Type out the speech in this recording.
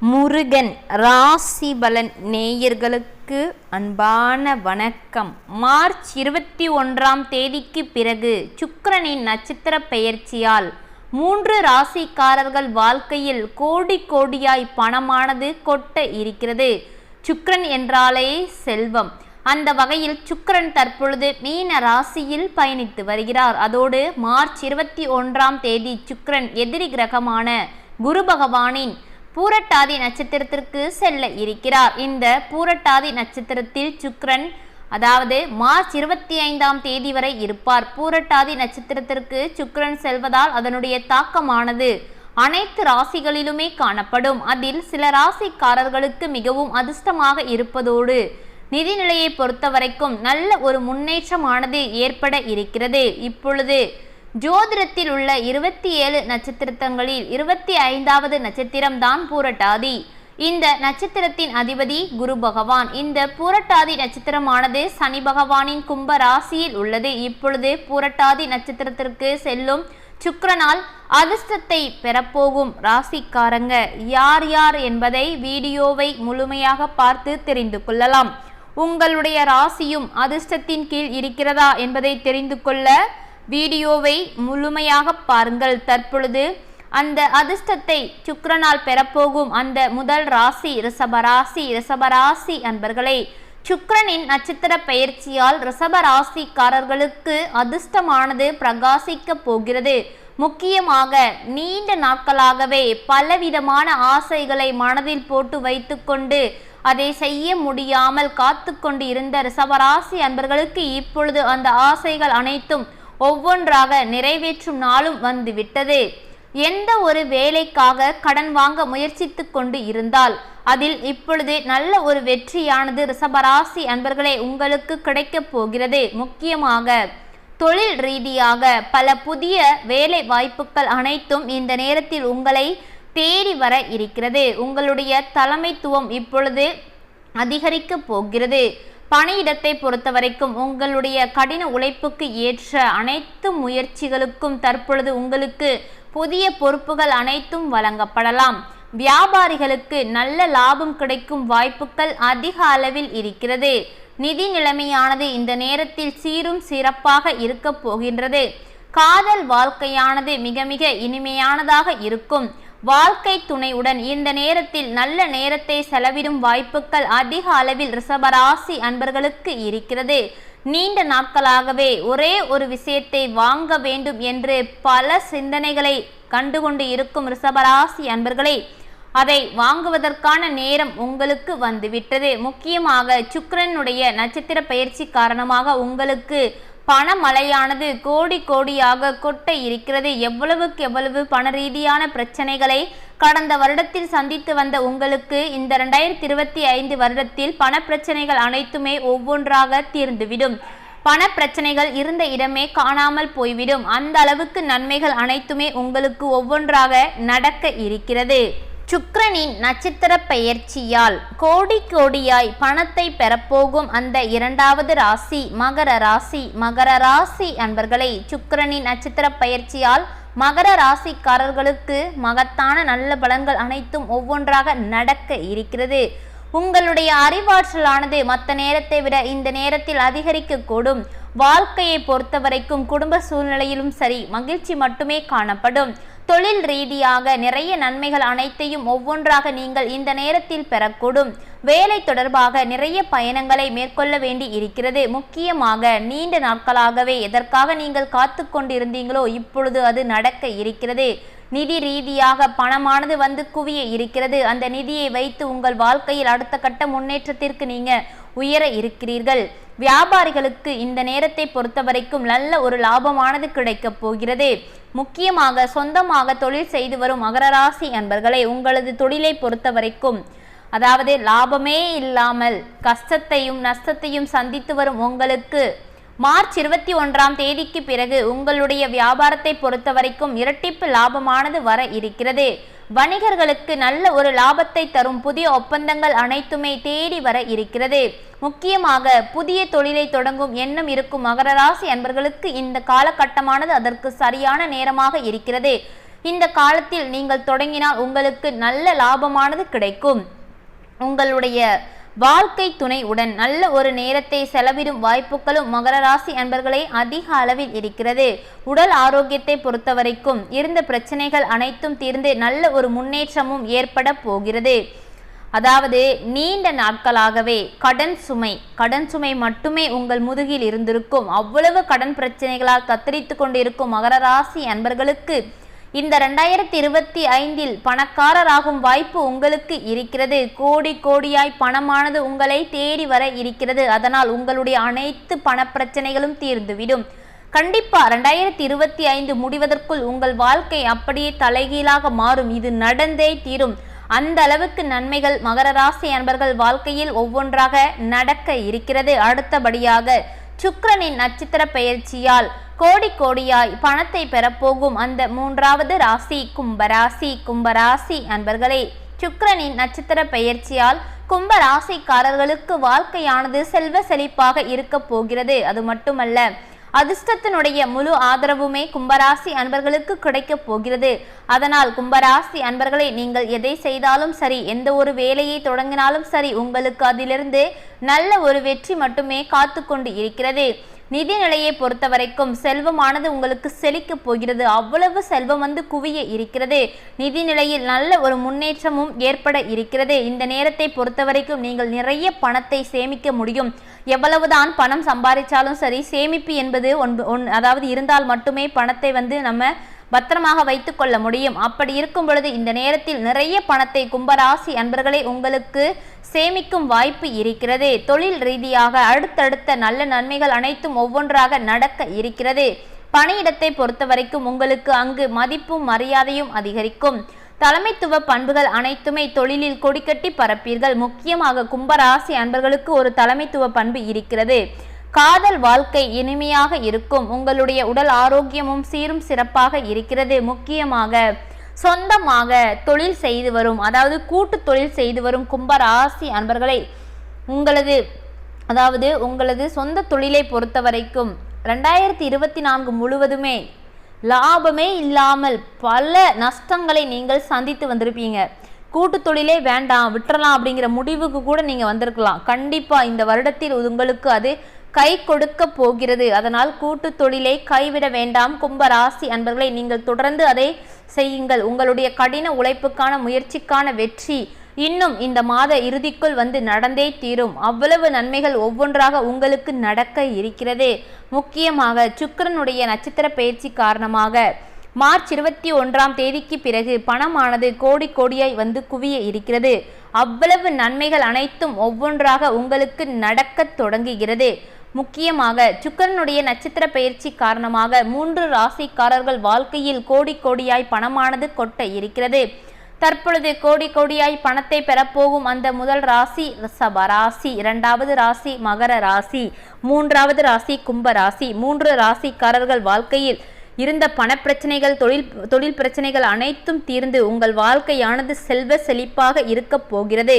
முருகன் ராசி பலன் நேயர்களுக்கு அன்பான வணக்கம். மார்ச் இருபத்தி ஒன்றாம் தேதிக்கு பிறகு சுக்கரனின் நட்சத்திர பெயர்ச்சியால் மூன்று ராசிக்காரர்கள் வாழ்க்கையில் கோடி கோடியாய் பணமானது கொட்ட இருக்கிறது. சுக்கரன் என்றாலே செல்வம். அந்த வகையில் சுக்கரன் தற்பொழுது மீன ராசியில் பயணித்து வருகிறார். அதோடு மார்ச் இருபத்தி ஒன்றாம் தேதி சுக்கிரன் எதிரி கிரகமான குரு பகவானின் பூரட்டாதி நட்சத்திரத்திற்கு செல்ல இருக்கிறார். இந்த பூரட்டாதி நட்சத்திரத்தில் சுக்ரன் அதாவது மார்ச் இருபத்தி ஐந்தாம் தேதி வரை இருப்பார். பூரட்டாதி நட்சத்திரத்திற்கு சுக்ரன் செல்வதால் அதனுடைய தாக்கமானது அனைத்து ராசிகளிலுமே காணப்படும். அதில் சில ராசிக்காரர்களுக்கு மிகவும் அதிர்ஷ்டமாக இருப்பதோடு நிதிநிலையை பொறுத்தவரைக்கும் நல்ல ஒரு முன்னேற்றமானது ஏற்பட இருக்கிறது. இப்பொழுது ஜோதிடத்தில் உள்ள இருபத்தி ஏழு நட்சத்திரங்களில் இருபத்தி ஐந்தாவது நட்சத்திரம்தான் பூரட்டாதி. இந்த நட்சத்திரத்தின் அதிபதி குரு பகவான். இந்த பூரட்டாதி நட்சத்திரமானது சனி பகவானின் கும்ப ராசியில் உள்ளது. இப்பொழுது பூரட்டாதி நட்சத்திரத்திற்கு செல்லும் சுக்கரனால் அதிர்ஷ்டத்தை பெறப்போகும் ராசிக்காரங்க. யார் யார் என்பதை வீடியோவை முழுமையாக பார்த்து தெரிந்து கொள்ளலாம். உங்களுடைய ராசியும் அதிர்ஷ்டத்தின் கீழ் இருக்கிறதா என்பதை தெரிந்து கொள்ள வீடியோவை முழுமையாக பாருங்கள். தற்பொழுது அந்த அதிர்ஷ்டத்தை சுக்கரனால் பெறப்போகும் அந்த முதல் ராசி ரிஷபராசி ரிஷபராசி அன்பர்களே சுக்கரனின் நட்சத்திர பயிற்சியால் ரிஷபராசிக்காரர்களுக்கு அதிர்ஷ்டமானது பிரகாசிக்கப் போகிறது. முக்கியமாக நீண்ட நாட்களாகவே பலவிதமான ஆசைகளை மனதில் போட்டு வைத்துக்கொண்டு அதை செய்ய முடியாமல் காத்து கொண்டு இருந்த ரிஷபராசி அன்பர்களுக்கு இப்பொழுது அந்த ஆசைகள் அனைத்தும் ஒவ்வொன்றாக நிறைவேற்றும் நாளும் வந்துவிட்டது. எந்த ஒரு வேலைக்காக கடன் வாங்க முயற்சித்து கொண்டு இருந்தால் அதில் இப்பொழுது நல்ல ஒரு வெற்றியானது ரிஷபராசி அன்பர்களே உங்களுக்கு கிடைக்கப் போகிறது. முக்கியமாக தொழில் ரீதியாக பல புதிய வேலை வாய்ப்புகள் அனைத்தும் இந்த நேரத்தில் உங்களை தேடி வர இருக்கிறது. உங்களுடைய தலைமைத்துவம் இப்பொழுது அதிகரிக்கப் போகிறது. பணியிடத்தை பொறுத்தவரைக்கும் உங்களுடைய கடின உழைப்புக்கு ஏற்ற அனைத்து முயற்சிகளுக்கும் தற்பொழுது உங்களுக்கு புதிய பொறுப்புகள் அனைத்தும் வழங்கப்படலாம். வியாபாரிகளுக்கு நல்ல லாபம் கிடைக்கும் வாய்ப்புகள் அதிக அளவில் இருக்கிறது. நிதி நிலைமையானது இந்த நேரத்தில் சீரும் சிறப்பாக இருக்க போகின்றது. காதல் வாழ்க்கையானது மிக மிக இனிமையானதாக இருக்கும். வாழ்க்கை துணையுடன் இந்த நேரத்தில் நல்ல நேரத்தை செலவிடும் வாய்ப்புகள் அதிக அளவில் ரிஷபராசி அன்பர்களுக்கு இருக்கிறது. நீண்ட நாட்களாகவே ஒரே ஒரு விஷயத்தை வாங்க வேண்டும் என்று பல சிந்தனைகளை கண்டுகொண்டு இருக்கும் ரிஷபராசி அன்பர்களே அதை வாங்குவதற்கான நேரம் உங்களுக்கு வந்துவிட்டது. முக்கியமாக சுக்கரனுடைய நட்சத்திர பயிற்சி காரணமாக உங்களுக்கு பணமழையானது கோடி கோடியாக கொட்ட இருக்கிறது. எவ்வளவுக்கு எவ்வளவு பண ரீதியான பிரச்சனைகளை கடந்த வருடத்தில் சந்தித்து வந்த உங்களுக்கு இந்த ரெண்டாயிரத்தி இருபத்தி ஐந்து வருடத்தில் பண பிரச்சனைகள் அனைத்துமே ஒவ்வொன்றாக தீர்ந்துவிடும். பண பிரச்சனைகள் இருந்த இடமே காணாமல் போய்விடும். அந்த அளவுக்கு நன்மைகள் அனைத்துமே உங்களுக்கு ஒவ்வொன்றாக நடக்க இருக்கிறது. சுக்கரனின் நட்சத்திர பெயர்ச்சியால் கோடி கோடியாய் பணத்தை பெறப்போகும் அந்த இரண்டாவது ராசி மகர ராசி. மகர ராசி அன்பர்களை சுக்கரனின் நட்சத்திர பயிற்சியால் மகர ராசிக்காரர்களுக்கு மகத்தான நல்ல பலன்கள் அனைத்தும் ஒவ்வொன்றாக நடக்க இருக்கிறது. உங்களுடைய அறிவாற்றலானது மற்ற நேரத்தை விட இந்த நேரத்தில் அதிகரிக்கக்கூடும். வாழ்க்கையை பொறுத்தவரைக்கும் குடும்ப சூழ்நிலையிலும் சரி மகிழ்ச்சி மட்டுமே காணப்படும். தொழில் ரீதியாக நிறைய நன்மைகள் அனைத்தையும் ஒவ்வொன்றாக நீங்கள் இந்த நேரத்தில் பெறக்கூடும். வேலை தொடர்பாக நிறைய பயணங்களை மேற்கொள்ள வேண்டி இருக்கிறது. முக்கியமாக நீண்ட நாட்களாகவே எதற்காக நீங்கள் காத்து கொண்டிருந்தீங்களோ இப்பொழுது அது நடக்க இருக்கிறது. நிதி ரீதியாக பணமானது வந்து குவிய இருக்கிறது. அந்த நிதியை வைத்து உங்கள் வாழ்க்கையில் அடுத்த கட்ட முன்னேற்றத்திற்கு நீங்கள் உயர இருக்கிறீர்கள். வியாபாரிகளுக்கு இந்த நேரத்தை பொறுத்தவரைக்கும் நல்ல ஒரு லாபமானது கிடைக்கப் போகிறது. முக்கியமாக சொந்தமாக தொழில் செய்து வரும் மகர ராசி அன்பர்களே உங்களது தொழிலை பொறுத்தவரைக்கும் அதாவது லாபமே இல்லாமல் கஷ்டத்தையும் நஷ்டத்தையும் சந்தித்து வரும் உங்களுக்கு மார்ச் இருபத்தி ஒன்றாம் தேதிக்கு பிறகு உங்களுடைய வியாபாரத்தை பொறுத்தவரைக்கும் இரட்டிப்பு லாபமானது வர இருக்கிறது. வணிகர்களுக்கு நல்ல ஒரு லாபத்தை தரும் புதிய ஒப்பந்தங்கள் அனைத்துமே தேடி வர இருக்கிறது. முக்கியமாக புதிய தொழிலை தொடங்கும் எண்ணம் இருக்கும் மகர ராசி அன்பர்களுக்கு இந்த காலகட்டமானது அதற்கு சரியான நேரமாக இருக்கிறது. இந்த காலத்தில் நீங்கள் தொடங்கினால் உங்களுக்கு நல்ல லாபமானது கிடைக்கும். உங்களுடைய வாழ்க்கை துணை உடன் நல்ல ஒரு நேரத்தை செலவிடும் வாய்ப்புகளும் மகர ராசி அன்பர்களே அதிக அளவில் இருக்கிறது. உடல் ஆரோக்கியத்தை பொறுத்தவரைக்கும் இருந்த பிரச்சனைகள் அனைத்தும் தீர்ந்து நல்ல ஒரு முன்னேற்றமும் ஏற்பட போகிறது. அதாவது நீண்ட நாட்களாகவே கடன் சுமை கடன் சுமை மட்டுமே உங்கள் முதுகில் இருந்திருக்கும். அவ்வளவு கடன் பிரச்சனைகளால் தத்தளித்து கொண்டிருக்கும் மகர ராசி அன்பர்களுக்கு இந்த ரெண்டாயிரத்தி இருபத்தி ஐந்தில் பணக்காரராகும் வாய்ப்பு உங்களுக்கு இருக்கிறது. கோடி கோடியாய் பணமானது உங்களை தேடி வர இருக்கிறது. அதனால் உங்களுடைய அனைத்து பண பிரச்சனைகளும் தீர்ந்துவிடும். கண்டிப்பா ரெண்டாயிரத்தி இருபத்தி ஐந்து முடிவதற்குள் உங்கள் வாழ்க்கை அப்படியே தலைகீழாக மாறும். இது நடந்தே தீரும். அந்த அளவுக்கு நன்மைகள் மகர ராசி அன்பர்கள் வாழ்க்கையில் ஒவ்வொன்றாக நடக்க இருக்கிறது. அடுத்தபடியாக சுக்கரனின் நட்சத்திர பெயர்ச்சியால் கோடி கோடியாய் பணத்தை பெறப்போகும் அந்த மூன்றாவது ராசி கும்பராசி கும்பராசி அன்பர்களே. சுக்கரனின் நட்சத்திர பெயர்ச்சியால் கும்ப ராசிக்காரர்களுக்கு வாழ்க்கையானது செல்வ செழிப்பாக இருக்க போகிறது. அது மட்டுமல்ல அதிர்ஷ்டத்தினுடைய முழு ஆதரவுமே கும்பராசி அன்பர்களுக்கு கிடைக்கப் போகிறது. அதனால் கும்பராசி அன்பர்களை நீங்கள் எதை செய்தாலும் சரி எந்த ஒரு வேலையை தொடங்கினாலும் சரி உங்களுக்கு அதிலிருந்து நல்ல ஒரு வெற்றி மட்டுமே காத்து கொண்டு இருக்கிறது. நிதி நிலையை பொறுத்த வரைக்கும் செல்வமானது உங்களுக்கு செழிக்க போகிறது. அவ்வளவு செல்வம் வந்து குவிய இருக்கிறது. நிதி நிலையில் நல்ல ஒரு முன்னேற்றமும் ஏற்பட இருக்கிறது. இந்த நேரத்தை பொறுத்த வரைக்கும் நீங்கள் நிறைய பணத்தை சேமிக்க முடியும். எவ்வளவுதான் பணம் சம்பாதிச்சாலும் சரி சேமிப்பு என்பது ஒன் அதாவது இருந்தால் மட்டுமே பணத்தை வந்து நம்ம பத்திரமாக வைத்துக் கொள்ள முடியும். அப்படி இருக்கும் பொழுது இந்த நேரத்தில் நிறைய பணத்தை கும்பராசி அன்பர்களே உங்களுக்கு சேமிக்கும் வாய்ப்பு இருக்கிறது. தொழில் ரீதியாக அடுத்தடுத்த நல்ல நன்மைகள் அனைத்தும் ஒவ்வொன்றாக நடக்க இருக்கிறது. பணியிடத்தை பொறுத்த வரைக்கும் உங்களுக்கு அங்கு மதிப்பும் மரியாதையும் அதிகரிக்கும். தலைமைத்துவ பண்புகள் அனைத்துமே தொழிலில் கொடிக்கட்டி பரப்பீர்கள். முக்கியமாக கும்பராசி அன்பர்களுக்கு ஒரு தலைமைத்துவ பண்பு இருக்கிறது. காதல் வாழ்க்கை இனிமையாக இருக்கும். உங்களுடைய உடல் ஆரோக்கியமும் சீரும் சிறப்பாக இருக்கிறது. முக்கியமாக சொந்தமாக தொழில் செய்து வரும் அதாவது கூட்டு தொழில் செய்து வரும் கும்பராசி அன்பர்களை உங்களது அதாவது உங்களது சொந்த தொழிலை பொறுத்த வரைக்கும் ரெண்டாயிரத்தி இருபத்தி நான்கு முழுவதுமே லாபமே இல்லாமல் பல நஷ்டங்களை நீங்கள் சந்தித்து வந்திருப்பீங்க. கூட்டு தொழிலே வேண்டாம் விட்டுறலாம் அப்படிங்கிற முடிவுக்கு கூட நீங்கள் வந்திருக்கலாம். கண்டிப்பாக இந்த வருடத்தில் உங்களுக்கு அது கை கொடுக்க போகிறது. அதனால் கூட்டு தொழிலை கைவிட வேண்டாம். கும்பராசி அன்பர்களை நீங்கள் தொடர்ந்து அதை செய்யுங்கள். உங்களுடைய கடின உழைப்புக்கான முயற்சிக்கான வெற்றி இன்னும் இந்த மாத இறுதிக்குள் வந்து நடந்தே தீரும். அவ்வளவு நன்மைகள் ஒவ்வொன்றாக உங்களுக்கு நடக்க இருக்கிறது. முக்கியமாக சுக்கரனுடைய நட்சத்திர பயிற்சி காரணமாக மார்ச் இருபத்தி ஒன்றாம் தேதிக்கு பிறகு பணமானது கோடி கோடியாய் வந்து குவிய இருக்கிறது. அவ்வளவு நன்மைகள் அனைத்தும் ஒவ்வொன்றாக உங்களுக்கு நடக்கத் தொடங்குகிறது. முக்கியமாக சுக்கரனுடைய நட்சத்திர பயிற்சி காரணமாக மூன்று ராசிக்காரர்கள் வாழ்க்கையில் கோடி கோடியாய் பணமானது கொட்ட இருக்கிறது. தற்பொழுது கோடி கோடியாய் பணத்தை பெறப்போகும் அந்த முதல் ராசி ரிஷப ராசி இரண்டாவது ராசி மகர ராசி மூன்றாவது ராசி கும்ப ராசி. மூன்று ராசிக்காரர்கள் வாழ்க்கையில் இருந்த பணப்பிரச்சனைகள் தொழில் தொழில் பிரச்சனைகள் அனைத்தும் தீர்ந்து உங்கள் வாழ்க்கையானது செல்வ செழிப்பாக இருக்கப் போகிறது.